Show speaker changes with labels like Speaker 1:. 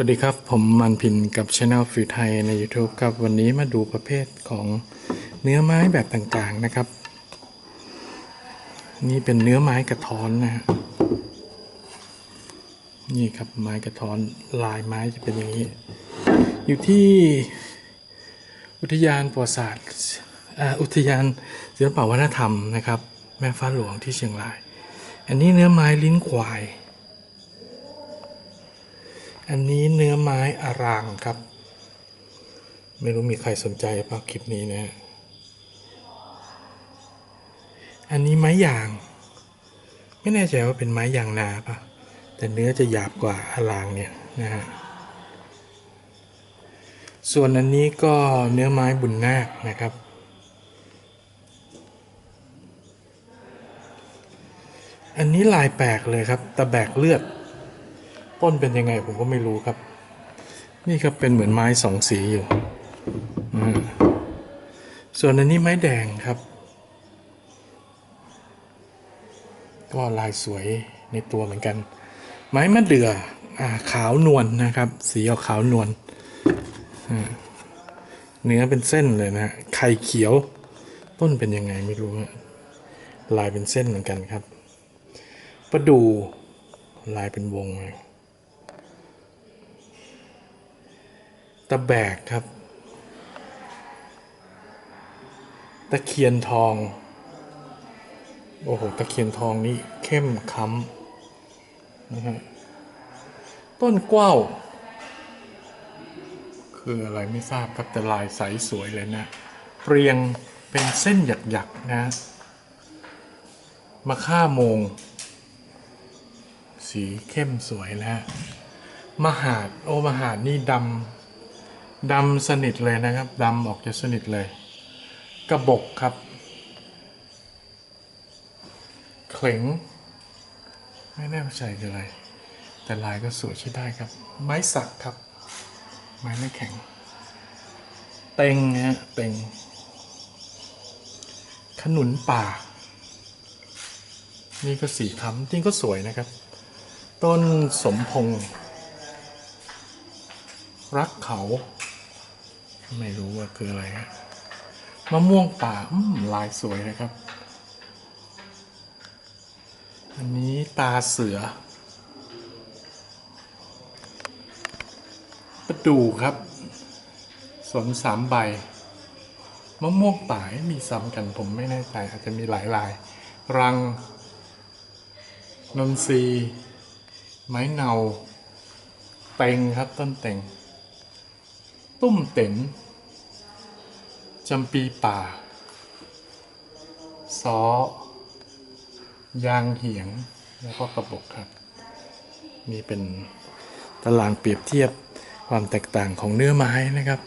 Speaker 1: สวัสดีครับ ผมมันพินกับช anel ฟิวไทยใน YouTube ครับ วันนี้มาดูประเภทของเนื้อไม้แบบต่างๆนะครับ นี่เป็นเนื้อไม้กระท้อนนะฮะนี่ครับไม้กระท้อนลายไม้จะเป็นอย่างนี้ อยู่ที่อุทยานประวัติศาสตร์อุทยานศิลปวัฒนธรรมนะครับ แม่ฟ้าหลวงที่เชียงราย อันนี้เนื้อไม้ลิ้นควาย อันนี้เนื้อไม้อารางครับ ไม่รู้มีใครสนใจเปล่าคลิปนี้นะ อันนี้ไม้ยาง ไม่แน่ใจว่าเป็นไม้ยางนาปะแต่เนื้อจะหยาบกว่าอารางเนี่ยนะฮะส่วนอันนี้ก็เนื้อไม้บุญนาคนะครับ อันนี้ลายแปลกเลยครับตะแบกเลือด ต้นเป็นยังไงผมก็ไม่รู้ครับ นี่ครับเป็นเหมือนไม้สองสีอยู่ส่วนอันนี้ไม้แดงครับ ก็ลายสวยในตัวเหมือนกัน ไม้มะเดื่ออ่าขาวนวลนะครับ สีออกขาวนวลเนื้อเป็นเส้นเลยนะไข่เขียว ต้นเป็นยังไงไม่รู้ลายเป็นเส้นเหมือนกันครับ ประดูลายเป็นวงเลย ตะแบกครับ ตะเคียนทอง โอ้โห ตะเคียนทองนี่เข้มค้ำนะฮะต้นกว้าวคืออะไรไม่ทราบครับ แต่ลายใสสวยเลยนะเปรียงเป็นเส้นหยักๆนะ มาค่าโมง สีเข้มสวยนะ มหาด โอมหาดนี่ดำ ดำสนิทเลยนะครับดำออกจะสนิทเลย กระบกครับเขลงไม่แน่ใจคืออะไร แต่ลายก็สวยใช้ได้ครับ ไม้สักครับ ไม้ไม่แข็ง เต็งฮะเต็ง ขนุนป่า นี่ก็สีค้ำจริงก็สวยนะครับ ต้นสมพงษ์รักเขา ไม่รู้ว่าคืออะไรฮะมะม่วงป่าลายสวยนะครับ อันนี้ตาเสือประดูครับ สนสามใบ มะม่วงป่ามีซ้ำกันผมไม่แน่ใจ อาจจะมีหลายลาย รังนนทรีไม้เนา เต็งครับต้นเต็ง ตุ้มเต็นจำปีป่าซอยางเหียง แล้วก็กระบอกครับ มีเป็นตารางเปรียบเทียบความแตกต่างของเนื้อไม้นะครับ